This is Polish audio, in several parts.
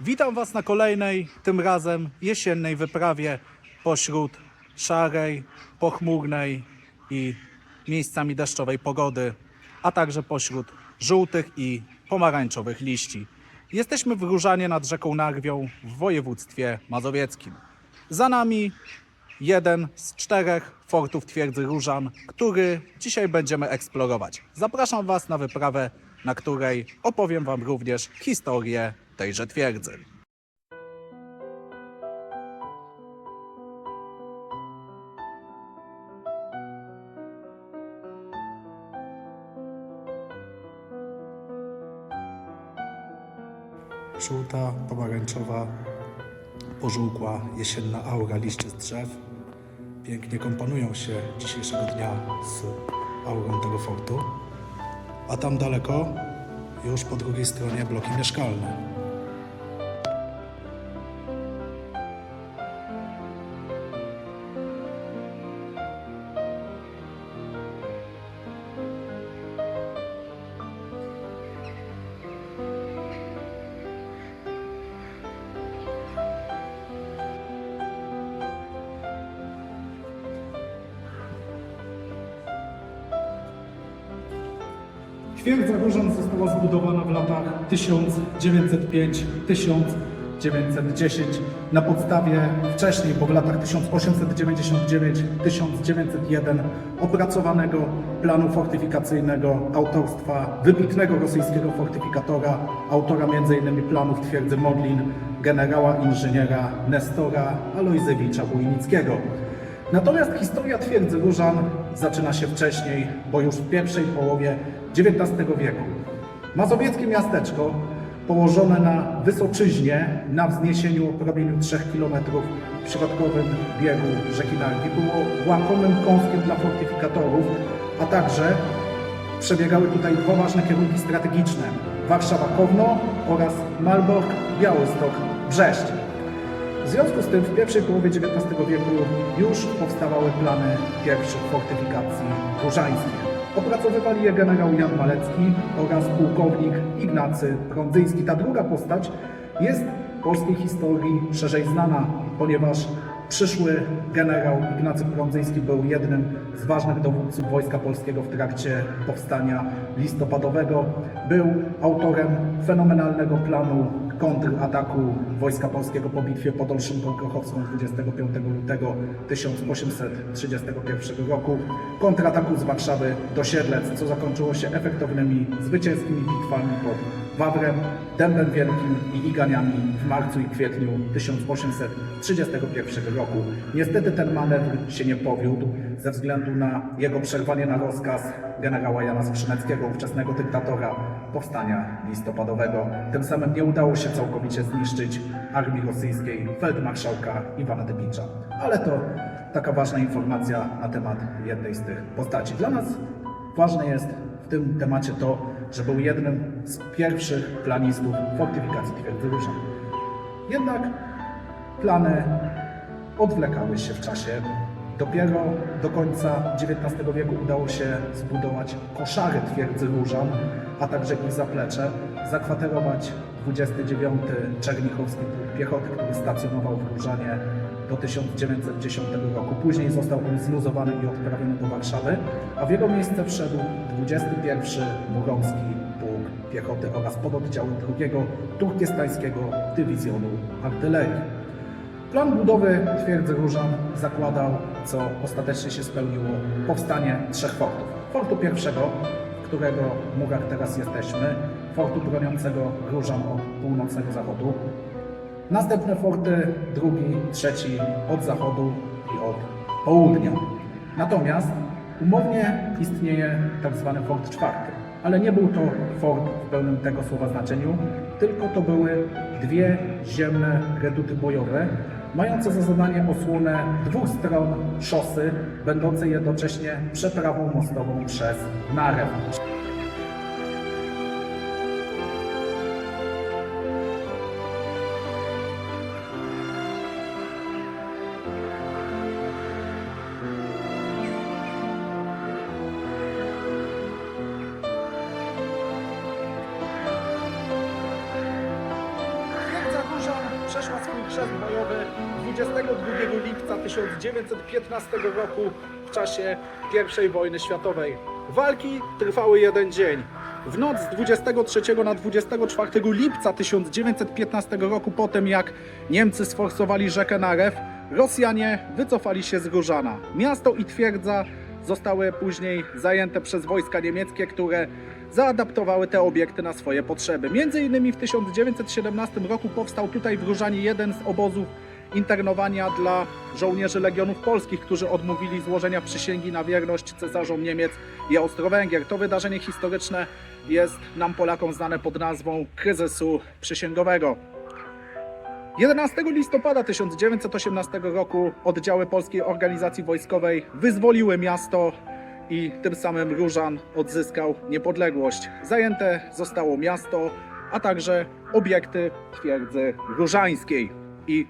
Witam Was na kolejnej, tym razem jesiennej wyprawie pośród szarej, pochmurnej i miejscami deszczowej pogody, a także pośród żółtych i pomarańczowych liści. Jesteśmy w Różanie nad rzeką Narwią w województwie mazowieckim. Za nami jeden z czterech fortów twierdzy Różan, który dzisiaj będziemy eksplorować. Zapraszam Was na wyprawę, na której opowiem Wam również historię tejże twierdzy. Żółta, pomarańczowa, pożółkła, jesienna aura liści z drzew pięknie komponują się dzisiejszego dnia z aurą tego fortu. A tam daleko, już po drugiej stronie, bloki mieszkalne. Twierdza Różan została zbudowana w latach 1905-1910 na podstawie wcześniej, bo w latach 1899-1901 opracowanego planu fortyfikacyjnego autorstwa wybitnego rosyjskiego fortyfikatora, autora m.in. planów twierdzy Modlin, generała inżyniera Nestora Alojzewicza Wójnickiego. Natomiast historia twierdzy Różan zaczyna się wcześniej, bo już w pierwszej połowie XIX wieku. Mazowieckie miasteczko, położone na Wysoczyźnie, na wzniesieniu promieniu 3 km w środkowym biegu rzeki Narwi, było łakomym kąskiem dla fortyfikatorów, a także przebiegały tutaj dwa ważne kierunki strategiczne. Warszawa-Kowno oraz Malbork-Białystok-Brześć. W związku z tym w pierwszej połowie XIX wieku już powstawały plany pierwszych fortyfikacji różańskich. Opracowywali je generał Jan Malecki oraz pułkownik Ignacy Prądzyński. Ta druga postać jest w polskiej historii szerzej znana, ponieważ przyszły generał Ignacy Prądzyński był jednym z ważnych dowódców Wojska Polskiego w trakcie powstania listopadowego. Był autorem fenomenalnego planu kontrataku Wojska Polskiego po bitwie pod Olszynką Krochowską 25 lutego 1831 roku, kontrataku z Warszawy do Siedlec, co zakończyło się efektownymi zwycięskimi bitwami pod Wawrem, Dębem Wielkim i Iganiami w marcu i kwietniu 1831 roku. Niestety ten manewr się nie powiódł ze względu na jego przerwanie na rozkaz generała Jana Skrzyneckiego, ówczesnego dyktatora powstania listopadowego. Tym samym nie udało się całkowicie zniszczyć armii rosyjskiej feldmarszałka Iwana Dybicza. Ale to taka ważna informacja na temat jednej z tych postaci. Dla nas ważne jest w tym temacie to, że był jednym z pierwszych planistów fortyfikacji twierdzy Różan. Jednak plany odwlekały się w czasie. Dopiero do końca XIX wieku udało się zbudować koszary twierdzy Różan, a także ich zaplecze, zakwaterować 29 Czernichowski Pułk Piechoty, który stacjonował w Różanie do 1910 roku. Później został on zluzowany i odprawiony do Warszawy, a w jego miejsce wszedł 21 Muromski Pułk Piechoty oraz pododdziały drugiego Turkestańskiego Dywizjonu Artylerii. Plan budowy twierdzy Różan zakładał, co ostatecznie się spełniło, powstanie trzech fortów. Fortu pierwszego, którego murach teraz jesteśmy, fortu broniącego Różan od północnego zachodu. Następne forty, drugi, trzeci od zachodu i od południa. Natomiast umownie istnieje tak zwany fort czwarty, ale nie był to fort w pełnym tego słowa znaczeniu, tylko to były dwie ziemne reduty bojowe, mające za zadanie osłonę dwóch stron szosy, będącej jednocześnie przeprawą mostową przez Narew. Chrzest bojowy 22 lipca 1915 roku w czasie I wojny światowej. Walki trwały jeden dzień. W noc z 23 na 24 lipca 1915 roku, po tym jak Niemcy sforsowali rzekę Narew, Rosjanie wycofali się z Różana. Miasto i twierdza zostały później zajęte przez wojska niemieckie, które zaadaptowały te obiekty na swoje potrzeby. Między innymi w 1917 roku powstał tutaj w Różanie jeden z obozów internowania dla żołnierzy Legionów Polskich, którzy odmówili złożenia przysięgi na wierność cesarzom Niemiec i Austro-Węgier. To wydarzenie historyczne jest nam Polakom znane pod nazwą kryzysu przysięgowego. 11 listopada 1918 roku oddziały Polskiej Organizacji Wojskowej wyzwoliły miasto i tym samym Różan odzyskał niepodległość. Zajęte zostało miasto, a także obiekty twierdzy różańskiej i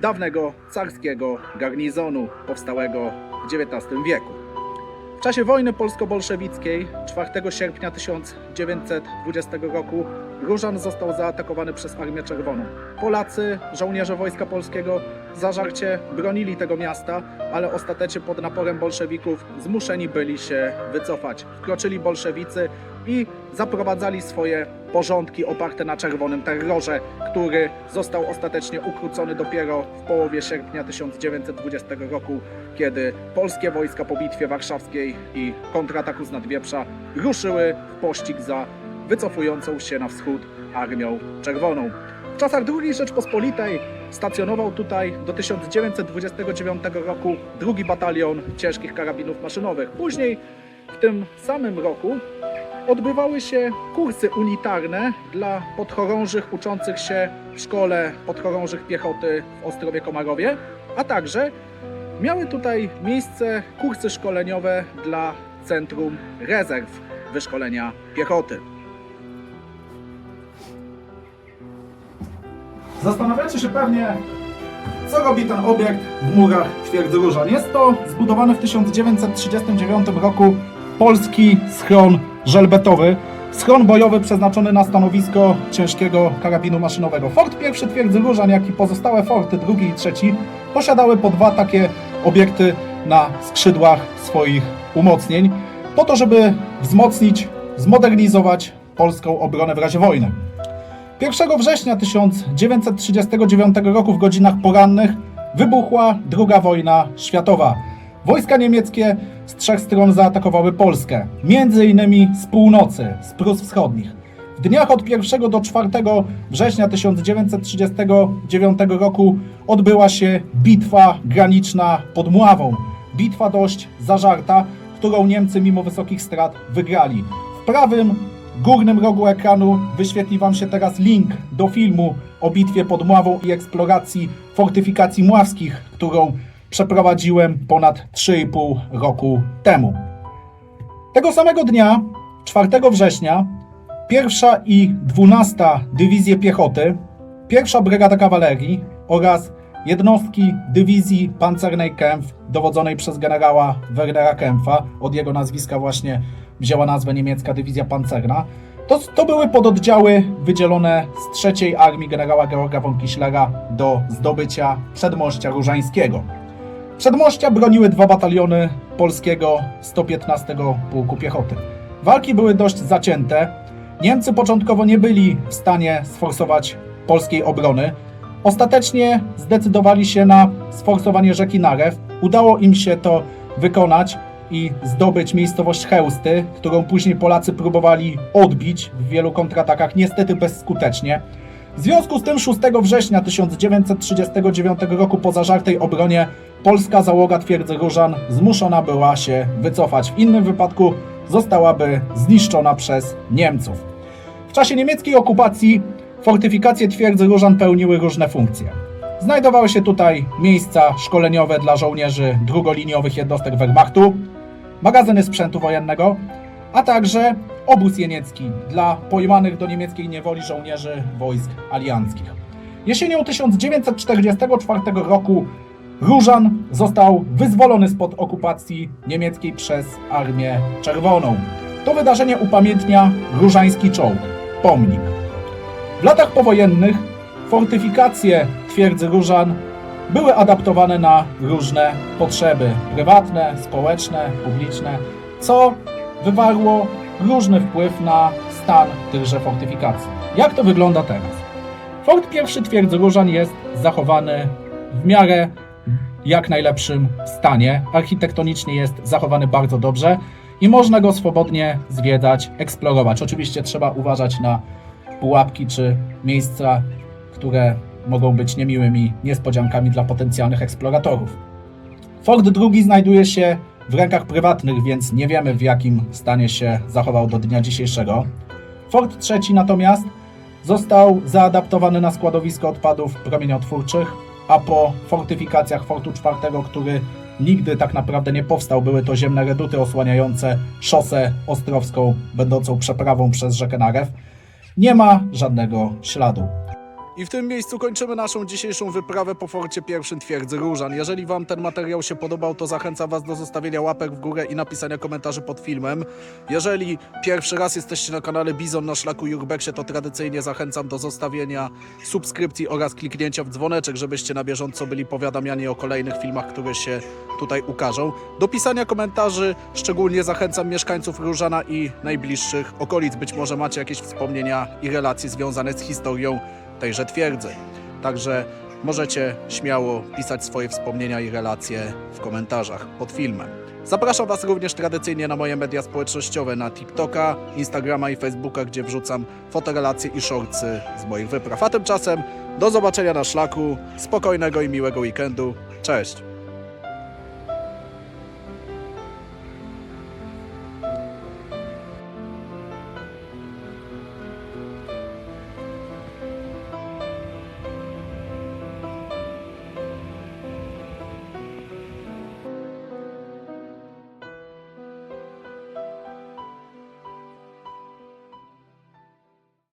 dawnego carskiego garnizonu powstałego w XIX wieku. W czasie wojny polsko-bolszewickiej 4 sierpnia 1920 roku Różan został zaatakowany przez Armię Czerwoną. Polacy, żołnierze Wojska Polskiego zażarcie bronili tego miasta, ale ostatecznie pod naporem bolszewików zmuszeni byli się wycofać. Wkroczyli bolszewicy i zaprowadzali swoje porządki oparte na czerwonym terrorze, który został ostatecznie ukrócony dopiero w połowie sierpnia 1920 roku, kiedy polskie wojska po bitwie warszawskiej i kontrataku z Nadwieprza ruszyły w pościg za wycofującą się na wschód Armią Czerwoną. Czasach II Rzeczpospolitej stacjonował tutaj do 1929 roku drugi batalion ciężkich karabinów maszynowych. Później w tym samym roku odbywały się kursy unitarne dla podchorążych uczących się w szkole podchorążych piechoty w Ostrowie Komarowie, a także miały tutaj miejsce kursy szkoleniowe dla Centrum Rezerw Wyszkolenia Piechoty. Zastanawiacie się pewnie, co robi ten obiekt w murach twierdzy Różan. Jest to zbudowany w 1939 roku polski schron żelbetowy. Schron bojowy przeznaczony na stanowisko ciężkiego karabinu maszynowego. Fort pierwszy twierdzy Różan, jak i pozostałe forty drugi i trzeci posiadały po dwa takie obiekty na skrzydłach swoich umocnień, po to, żeby wzmocnić, zmodernizować polską obronę w razie wojny. 1 września 1939 roku w godzinach porannych wybuchła II wojna światowa. Wojska niemieckie z trzech stron zaatakowały Polskę, między innymi z północy, z Prus Wschodnich. W dniach od 1 do 4 września 1939 roku odbyła się bitwa graniczna pod Mławą. Bitwa dość zażarta, którą Niemcy mimo wysokich strat wygrali. W prawym górnym rogu ekranu wyświetli Wam się teraz link do filmu o bitwie pod Mławą i eksploracji fortyfikacji mławskich, którą przeprowadziłem ponad 3,5 roku temu. Tego samego dnia, 4 września, pierwsza i 12 Dywizje Piechoty, pierwsza Brygada Kawalerii oraz jednostki Dywizji Pancernej Kempf dowodzonej przez generała Wernera Kempfa, od jego nazwiska właśnie wzięła nazwę niemiecka Dywizja Pancerna, to, to były pododdziały wydzielone z trzeciej armii generała Georga von do zdobycia Przedmościa Różańskiego. Przedmościa broniły dwa bataliony polskiego 115 Pułku Piechoty. Walki były dość zacięte. Niemcy początkowo nie byli w stanie sforsować polskiej obrony. Ostatecznie zdecydowali się na sforsowanie rzeki Narew. Udało im się to wykonać i zdobyć miejscowość Chełsty, którą później Polacy próbowali odbić w wielu kontratakach, niestety bezskutecznie. W związku z tym 6 września 1939 roku po zażartej obronie polska załoga twierdzy Różan zmuszona była się wycofać. W innym wypadku zostałaby zniszczona przez Niemców. W czasie niemieckiej okupacji fortyfikacje twierdzy Różan pełniły różne funkcje. Znajdowały się tutaj miejsca szkoleniowe dla żołnierzy drugoliniowych jednostek Wehrmachtu, magazyny sprzętu wojennego, a także obóz jeniecki dla pojmanych do niemieckiej niewoli żołnierzy wojsk alianckich. Jesienią 1944 roku Różan został wyzwolony spod okupacji niemieckiej przez Armię Czerwoną. To wydarzenie upamiętnia różański czołg, pomnik. W latach powojennych Fortyfikacje twierdzy Różan były adaptowane na różne potrzeby prywatne, społeczne, publiczne, co wywarło różny wpływ na stan tychże fortyfikacji. Jak to wygląda teraz? Fort pierwszy twierdzy Różan jest zachowany w miarę jak najlepszym stanie. Architektonicznie jest zachowany bardzo dobrze i można go swobodnie zwiedzać, eksplorować. Oczywiście trzeba uważać na pułapki czy miejsca, które mogą być niemiłymi niespodziankami dla potencjalnych eksploratorów. Fort drugi znajduje się w rękach prywatnych, więc nie wiemy w jakim stanie się zachował do dnia dzisiejszego. Fort trzeci natomiast został zaadaptowany na składowisko odpadów promieniotwórczych, a po fortyfikacjach Fortu czwartego, który nigdy tak naprawdę nie powstał, były to ziemne reduty osłaniające szosę ostrowską, będącą przeprawą przez rzekę Narew, nie ma żadnego śladu. I w tym miejscu kończymy naszą dzisiejszą wyprawę po forcie pierwszym twierdzy Różan. Jeżeli Wam ten materiał się podobał, to zachęcam Was do zostawienia łapek w górę i napisania komentarzy pod filmem. Jeżeli pierwszy raz jesteście na kanale Bizon na szlaku Jurbeksie, to tradycyjnie zachęcam do zostawienia subskrypcji oraz kliknięcia w dzwoneczek, żebyście na bieżąco byli powiadamiani o kolejnych filmach, które się tutaj ukażą. Do pisania komentarzy szczególnie zachęcam mieszkańców Różana i najbliższych okolic. Być może macie jakieś wspomnienia i relacje związane z historią tejże twierdzy. Także możecie śmiało pisać swoje wspomnienia i relacje w komentarzach pod filmem. Zapraszam Was również tradycyjnie na moje media społecznościowe na TikToka, Instagrama i Facebooka, gdzie wrzucam fotorelacje i shortsy z moich wypraw. A tymczasem do zobaczenia na szlaku, spokojnego i miłego weekendu. Cześć!